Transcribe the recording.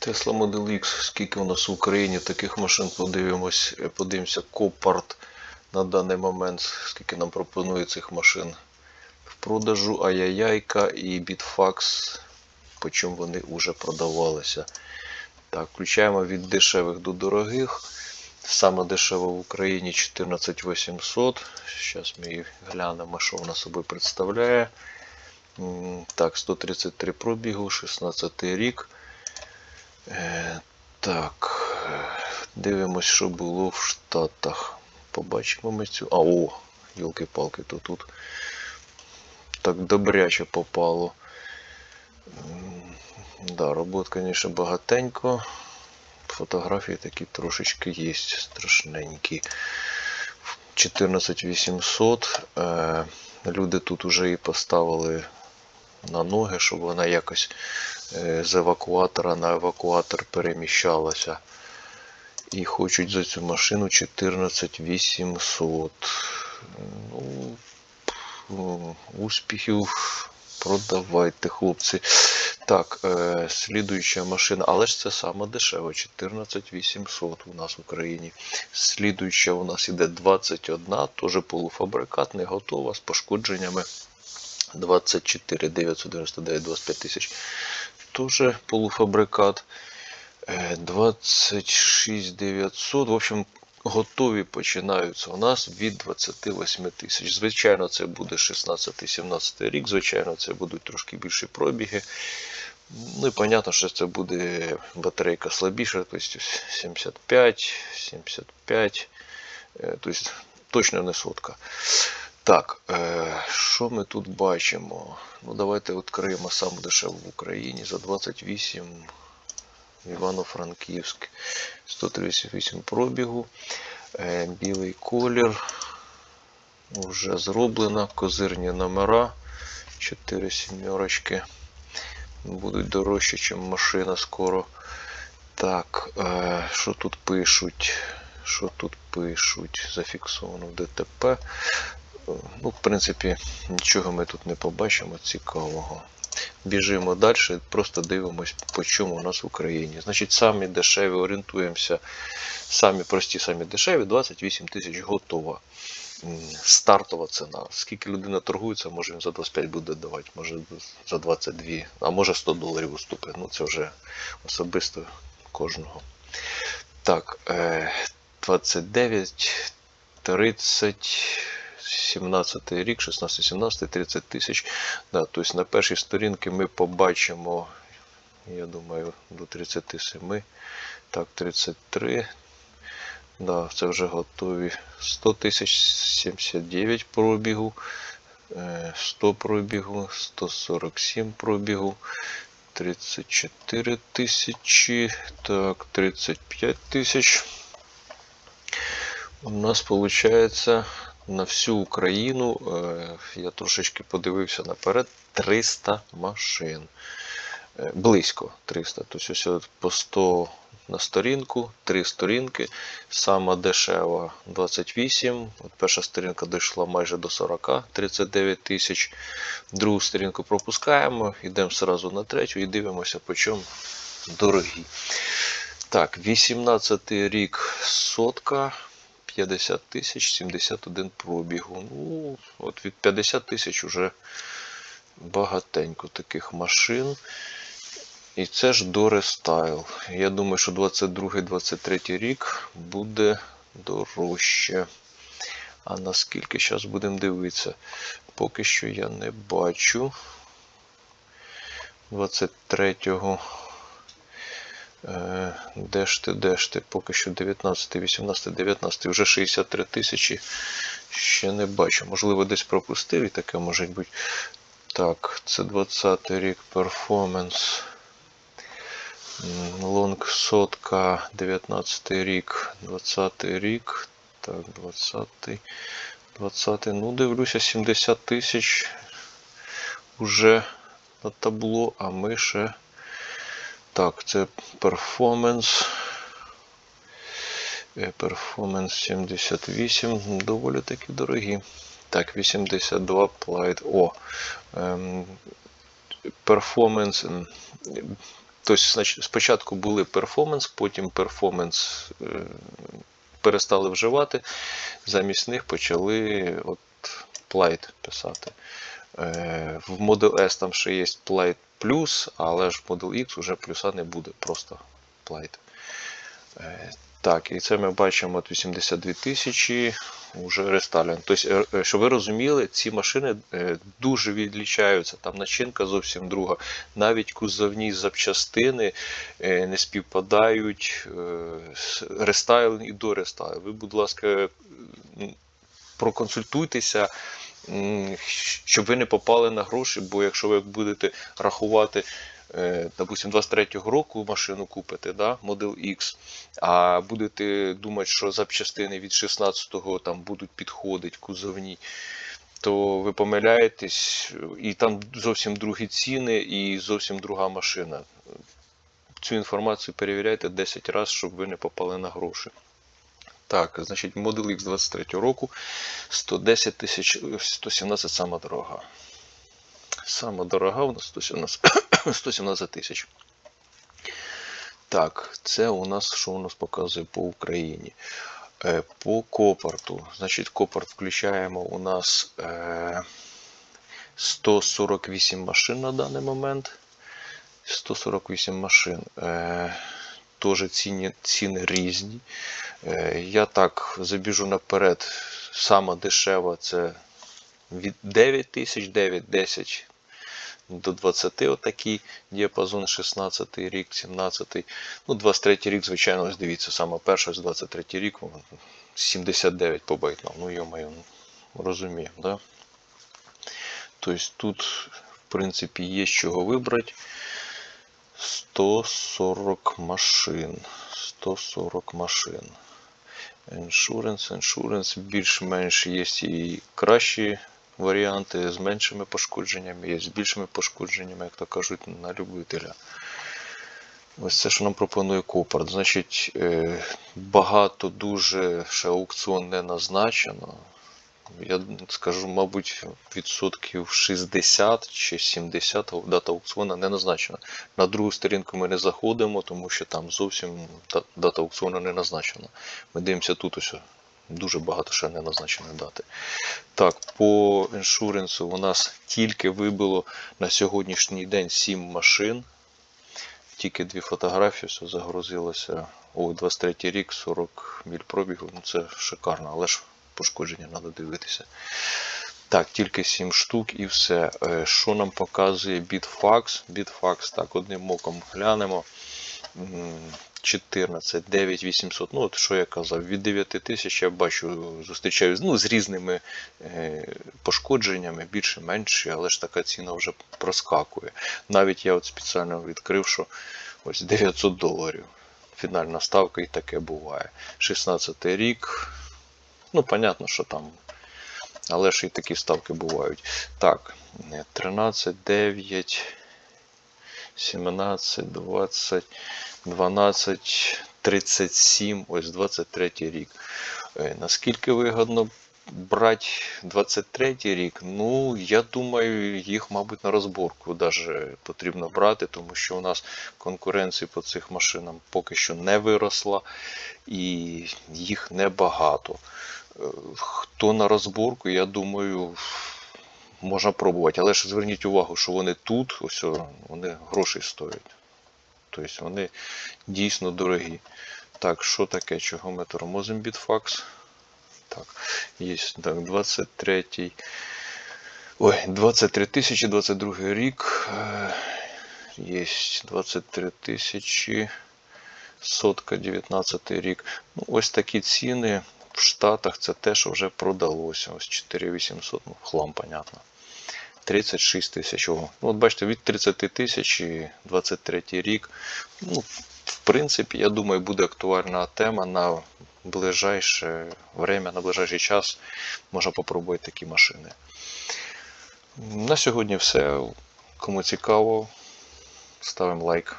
Tesla Model X, скільки у нас в Україні таких машин, подивимось, подивимося Копарт на даний момент, скільки нам пропонує цих машин в продажу, Аяяйка і Bitfax, по чому вони вже продавалися. Так, включаємо від дешевих до дорогих. Саме дешево в Україні 14800. Зараз ми глянемо, що вона собою представляє. Так, 133 пробігу, 16 рік. Е, Так, дивимось, що було в Штатах. Побачимо ми цю. А, о, йолки-палки, то тут так добряче попало. Да, робот, звісно, багатенько. Фотографії такі трошечки є страшненькі. 14800. Е, люди тут уже і поставили на ноги, щоб вона якось е, з евакуатора на евакуатор переміщалася. І хочуть за цю машину 14800. Ну, успіхів продавайте, хлопці. Так, е, слідуюча машина, але ж це саме дешево, 14800 у нас в Україні. Слідуюча у нас іде 21, теж полуфабрикат, не готова, з пошкодженнями. 24 999 25 тисяч. Теж полуфабрикат. Е, 26 900. В общем, готові починаються у нас від 28 тисяч. Звичайно, це буде 16-17 рік. Звичайно, це будуть трошки більші пробіги. Ну і понятно, що це буде батарейка слабіша, тобто 75, 75, е, тобто точно не сотка. Так, е, що ми тут бачимо? Ну, давайте відкриємо саму дешеву в Україні за 28 Івано-Франківськ. 138 пробігу. Е, білий колір. Вже зроблено. Козирні номера. 4 сімерочки. Будуть дорожче, ніж машина скоро. Так, е, що тут пишуть? Що тут пишуть? Зафіксовано в ДТП. Ну, в принципі, нічого ми тут не побачимо цікавого. Біжимо далі, просто дивимось, по чому у нас в Україні. Значить, самі дешеві орієнтуємося. Самі прості, самі дешеві, 28 тисяч готова. Стартова ціна. Скільки людина торгується, може він за 25 буде давати, може за 22, а може 100 доларів уступить. Ну це вже особисто кожного. Так, е, 29, 30. 17 рік, 16, 17, 30 тисяч. Да, тобто на першій сторінці ми побачимо, я думаю, до 37. Так, 33. Да, це вже готові. 100 тисяч 79 пробігу. е, 100 пробігу, 147 пробігу. 34 тисячі. Так, 35 тисяч. У нас виходить на всю Україну, е, я трошечки подивився наперед, 300 машин. Е, Близько 300. Тобто ось по 100 на сторінку, 3 сторінки. Сама дешева 28. От перша сторінка дійшла майже до 40, 39 тисяч. Другу сторінку пропускаємо, йдемо одразу на третю і дивимося, по чому дорогі. Так, 18 рік сотка. 50 тисяч 71 пробігу. Ну, от від 50 тисяч уже багатенько таких машин. І це ж до рестайл. Я думаю, що 22-23 рік буде дорожче. А наскільки зараз будемо дивитися? Поки що я не бачу. 23-го. Де ж ти, де ж ти? Поки що 19, 18, 19, вже 63 тисячі. Ще не бачу. Можливо, десь пропустив і таке може бути. Так, це 20 й рік перформанс. Лонг сотка, 19 рік, 20 й рік. Так, 20. й 20. й ну дивлюся, 70 тисяч уже на табло, а ми ще. Так, це. Е, Перформанс 78. Доволі таки дорогі. Так, 82 плайт. О. Ем, перформанс. Тобто, спочатку були перформанс, потім перформанс е, перестали вживати, замість них почали от Plite писати. Е, В Model S там ще є Plite Plus, але ж в Model X вже плюса не буде, просто Plite. Е, Так, і це ми бачимо от 82 тисячі вже рестайлінг. Тобто, е, щоб ви розуміли, ці машини дуже відлічаються. Там начинка зовсім друга. Навіть кузовні запчастини не співпадають рестайлінг і до рестайлінг. Ви, будь ласка, проконсультуйтеся, щоб ви не попали на гроші, бо якщо ви будете рахувати. е, Допустим, 23-го року машину купите, да, Model X, а будете думати, що запчастини від 16-го там будуть підходити кузовні, то ви помиляєтесь, і там зовсім другі ціни, і зовсім друга машина. Цю інформацію перевіряйте 10 разів, щоб ви не попали на гроші. Так, значить, Model X 23 року 110 тисяч 117 сама дорога. Сама дорога у нас 117 117 тисяч. Так, це у нас що у нас показує по Україні. Е, По копорту. Значить, копорт включаємо у нас е, 148 машин на даний момент. 148 машин. Теж ціни, ціни різні. Е, Я так забіжу наперед. Сама дешева це від 9 тисяч, 9-10 до 20 отакий діапазон 16 рік, 17. Ну, 23 рік, звичайно, ось дивіться, саме перша з 23 рік, 79 по байтам. Ну, йо-моє, ну, розуміємо, да? Тобто тут, в принципі, є з чого вибрати. 140 машин. 140 машин. Insurance, insurance, більш-менш є і кращі варіанти з меншими пошкодженнями, є з більшими пошкодженнями, як то кажуть, на любителя. Ось це, що нам пропонує Копарт. Значить, е, багато дуже ще аукціон не назначено. Я скажу, мабуть, відсотків 60 чи 70 дата аукціону не назначена. На другу сторінку ми не заходимо, тому що там зовсім дата аукціону не назначена. Ми дивимося тут ось дуже багато ще не назначеної дати. Так, по іншуренсу у нас тільки вибило на сьогоднішній день 7 машин. Тільки дві фотографії, все загрузилося. О, 23 рік, 40 міль пробігу. Ну це шикарно, але ж пошкодження треба дивитися. Так, тільки 7 штук і все. Е, Що нам показує Bitfax? Bitfax, так, одним оком глянемо. М, 14, 9800. Ну, от що я казав, від 9 тисяч я бачу, зустрічаюсь ну, з різними е, пошкодженнями, більше менше, але ж така ціна вже проскакує. Навіть я от спеціально відкрив, що ось 900 доларів. Фінальна ставка і таке буває. 16 рік. Ну, понятно, що там. Але ж і такі ставки бувають. Так, е, 13, 9, 17, 20, 12, 37, ось 23 рік. Е, Наскільки вигодно брати 23 рік? Ну, я думаю, їх, мабуть, на розборку даже потрібно брати, тому що у нас конкуренція по цих машинам поки що не виросла і їх небагато. Хто на розборку, я думаю, можна пробувати. Але ж зверніть увагу, що вони тут, ось вони грошей стоять. Тобто вони дійсно дорогі. Так, що таке? Чого ми тормозимо бітфакс? Так, є так, 23. Ой, 23 тисячі, 22 рік. Е, Є 23 тисячі. Сотка, 19 рік. Ну, ось такі ціни в Штатах це те, що вже продалося. Ось 4800, ну, хлам, понятно. 36 тисяч. Ну, от бачите, від 30 тисяч і 23 рік. Ну, в принципі, я думаю, буде актуальна тема на ближайше время, на ближайший час. Можна попробувати такі машини. На сьогодні все. Кому цікаво, ставимо лайк.